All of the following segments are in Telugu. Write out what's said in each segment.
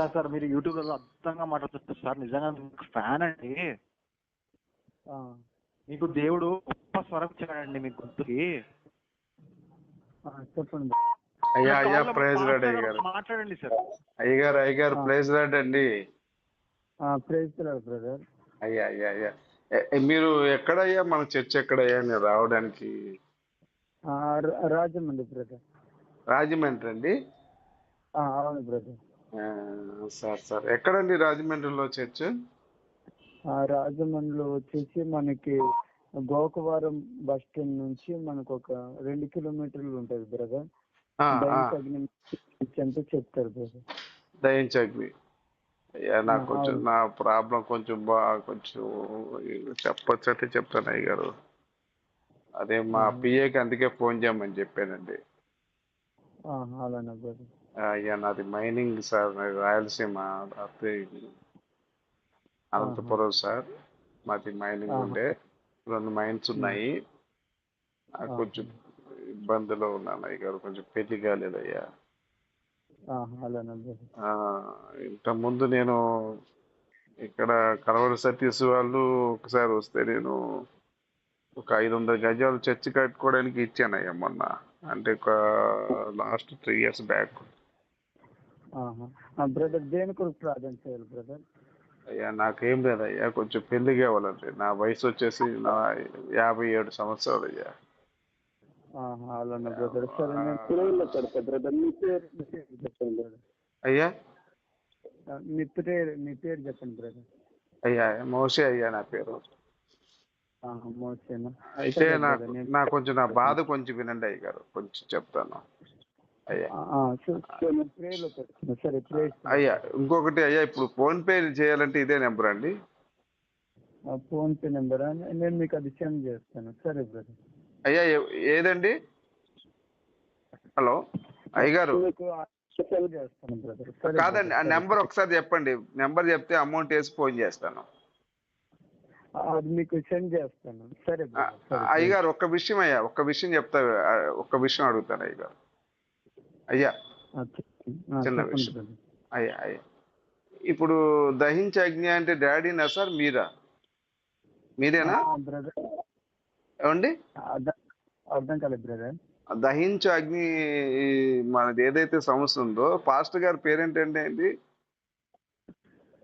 సార్ సార్ మీరు యూట్యూబ్లో అద్భుతంగా మాట్లాడుతున్నారు సార్. నిజంగా మీకు ఫ్యాన్ అండి. ఆ, మీకు దేవుడు గొప్ప స్వరం ఇచ్చాడండి మీ గొంతుకి ఆ, చెప్పండి. అయ్యా అయ్యా ప్రైజ్ రాడ్ అయ్యారు మాట్లాడండి సార్. అయ్యగారు అయ్యగారు. ప్రైజ్ రాడ్ అండి. Praise brother. అయ్యా అయ్యా అయ్యా. మీరు ఎక్కడయ్యా? మన చర్చ్ ఎక్కడయ్యా? నేను రావడానికి. రాజమండ్రి బ్రదర్. రాజమండ్రి అండి? అవును బ్రదర్. Sir sir. ఎక్కడండి రాజమండ్రిలో చర్చ్? రాజమండ్రిలో వచ్చేసి మనకి గోకవరం బస్ స్టాండ్ నుంచి మనకు ఒక రెండు కిలోమీటర్లు ఉంటుంది బ్రదర్. అంటే చెప్తారు బ్రదర్. దయించగ్ని నాకు కొంచెం. నా ప్రాబ్లం కొంచెం బాగా కొంచెం చెప్పొచ్చు అంటే చెప్తాను అయ్య గారు అదే మా. పిఏకి అందుకే ఫోన్ చేయమని చెప్పానండి. అలానే బ్రదర్. అయ్యా నాది మైనింగ్ సార్ నాది రాయలసీమ అదే అనంతపురం సార్ మాది మైనింగ్. ఉండే. రెండు మైన్స్ ఉన్నాయి. కొంచెం ఇబ్బందిలో ఉన్నాను అయ్య గారు కొంచెం పెళ్ళి కాలేదయ్యా. ఇంత ముందు నేను ఇక్కడ కలవర సతీష్ వాళ్ళు ఒకసారి వస్తే నేను ఒక ఐదు వందల గజాలు చర్చి కట్టుకోవడానికి ఇచ్చానయ్యా మొన్న. అంటే ఒక last three years back. Brother దేని కొరకు ప్రార్థన చేయాలి బ్రదర్? అయ్యా నాకేం లేదయ్యా కొంచెం పెళ్ళి కావాలండి నా వయసు వచ్చేసి నా యాభై ఏడు సంవత్సరాలు అయ్యా. అయ్యా? మీ పేరు మీ పేరు చెప్పండి బ్రదర్. అయ్యా మోసే అయ్యా నా పేరు. అయితే నాకు నా కొంచెం నా బాధ కొంచెం వినండి అయ్య గారు కొంచెం చెప్తాను. అయ్యా. ఇంకొకటి అయ్యా ఇప్పుడు ఫోన్ పే చేయాలంటే ఇదే నెంబర్ అండి? PhonePe number? నేను మీకు అది సెండ్ చేస్తాను. సరే బ్రదర్ అయ్యా ఏదండి? హలో అయ్యగారు. మీకు సెండ్ చేస్తాను బ్రదర్. సరే కాదండి ఆ నెంబర్ ఒకసారి చెప్పండి. నెంబర్ చెప్తే అమౌంట్ వేసి ఫోన్ చేస్తాను. అది మీకు సెండ్ చేస్తాను. సరే అయ్యగారు ఒక్క విషయం అయ్యా ఒక్క విషయం చెప్తా ఒక్క విషయం అడుగుతాను అయ్యగారు. అయ్యా. చిన్న విషయం. అయ్యా అయ్యా. ఇప్పుడు దహించ అగ్ని అంటే డాడీనా సార్ మీరా? మీరేనా? ఏమండి? అర్థం కాలేదు బ్రదర్. దహించు అగ్ని మనది ఏదైతే సంస్థ ఉందో పాస్టర్ గారి పేరేంటండి ఏంటి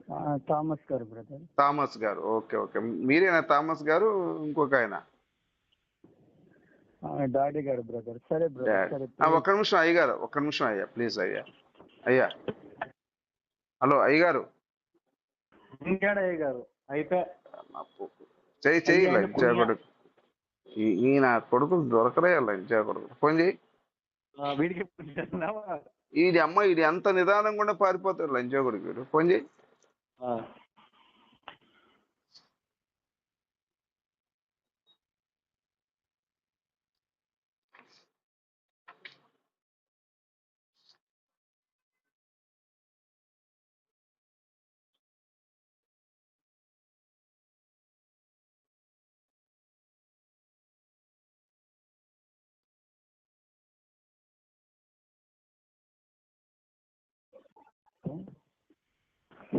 ఆ, థామస్ గారు బ్రదర్. థామస్ గారు. Okay okay. మీరేనా థామస్ గారు? ఇంకొక ఆయన? డాడీ గారు బ్రదర్. సరే బ్రదర్ సరే ఒక్క నిమిషం అయ్యగారు ఒక్క నిమిషం అయ్యా ప్లీజ్ అయ్యా. అయ్యా. హలో అయ్యగారు ఇంకేడయ్య గారు? అయిపోయా చెయ్యి చెయ్యి లంచా. కొడుకు ఈ- ఈ నా కొడుకులు దొరకరే లంచా కొడుకు ఫోన్ చేయి వీడికి? ఈడి అమ్మ ఈడి ఎంత నిదానంగా కూడా పారిపోతారు లంచా కొడుకు. ఫోన్ చేయి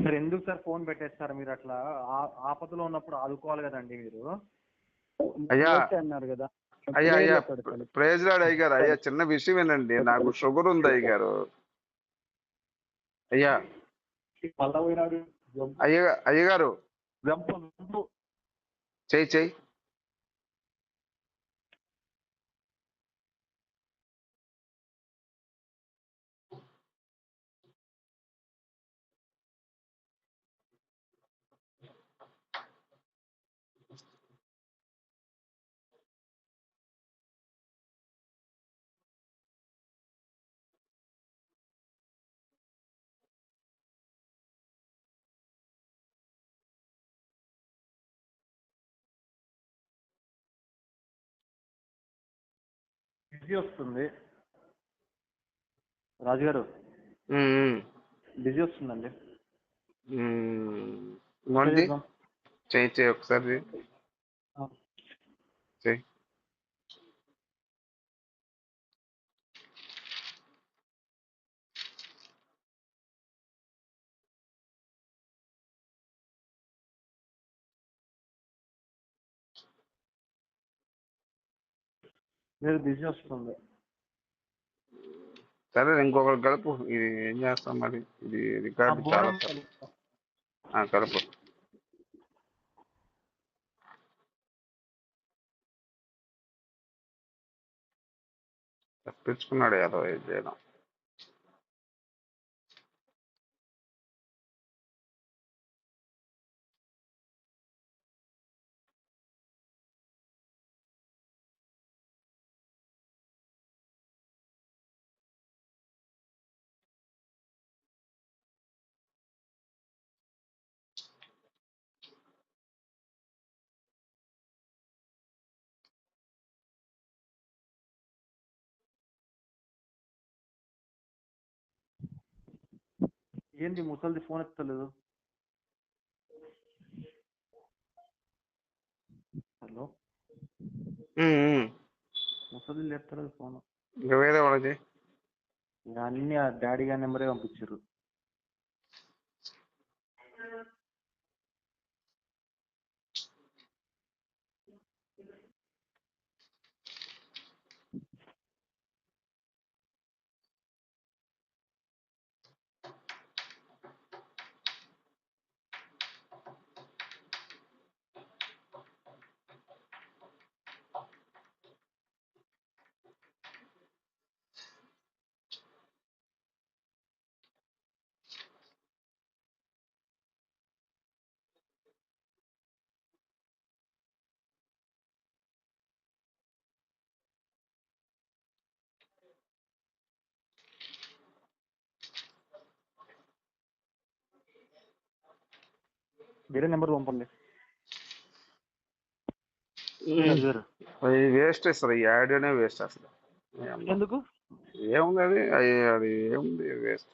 సార్ ఎందుకు సార్ ఫోన్ పెట్టేస్తారు మీరు అట్లా? ఆ- ఆపదలో ఉన్నప్పుడు ఆదుకోవాలి కదండి మీరు. అయ్యా. అన్నారు కదా. అయ్యా అయ్యా. ప్రేజ్ లాడ్ అయ్యగారు అయ్యా చిన్న విషయం ఏంటండి నాకు షుగర్ ఉంది అయ్యగారు. అయ్యా. అయ్యగారు. వెంపు చెయ్యి చెయ్యి. బిజీ వస్తుంది. రాజుగారు బిజీ వస్తుందండి. చెయ్యి చెయ్యి ఒకసారి చెయ్యి. మీరు బిజీ వస్తుంది. సరే ఇంకొకరు కలుపు. ఇది ఏం చేస్తాం మరి? ఇది రికార్డు చాలా కలుపు. తప్పించుకున్నాడు ఏదో ఏది చేయడం. ఏంది ముసలిది ఫోన్ ఎత్తలేదు హలో. ముసలిది ఎత్తలేదు ఫోన్ ఇంకా వేరే వాళ్ళకి ఇక అన్ని ఆ డాడీ గారి నెంబరే పంపించారు వేరే నెంబర్ పంపండి. అది వేస్ట్ అసలు ఈ ఆడియోనే వేస్ట్ అసలు. ఎందుకు? ఏముంది అది? అది ఏముంది వేస్ట్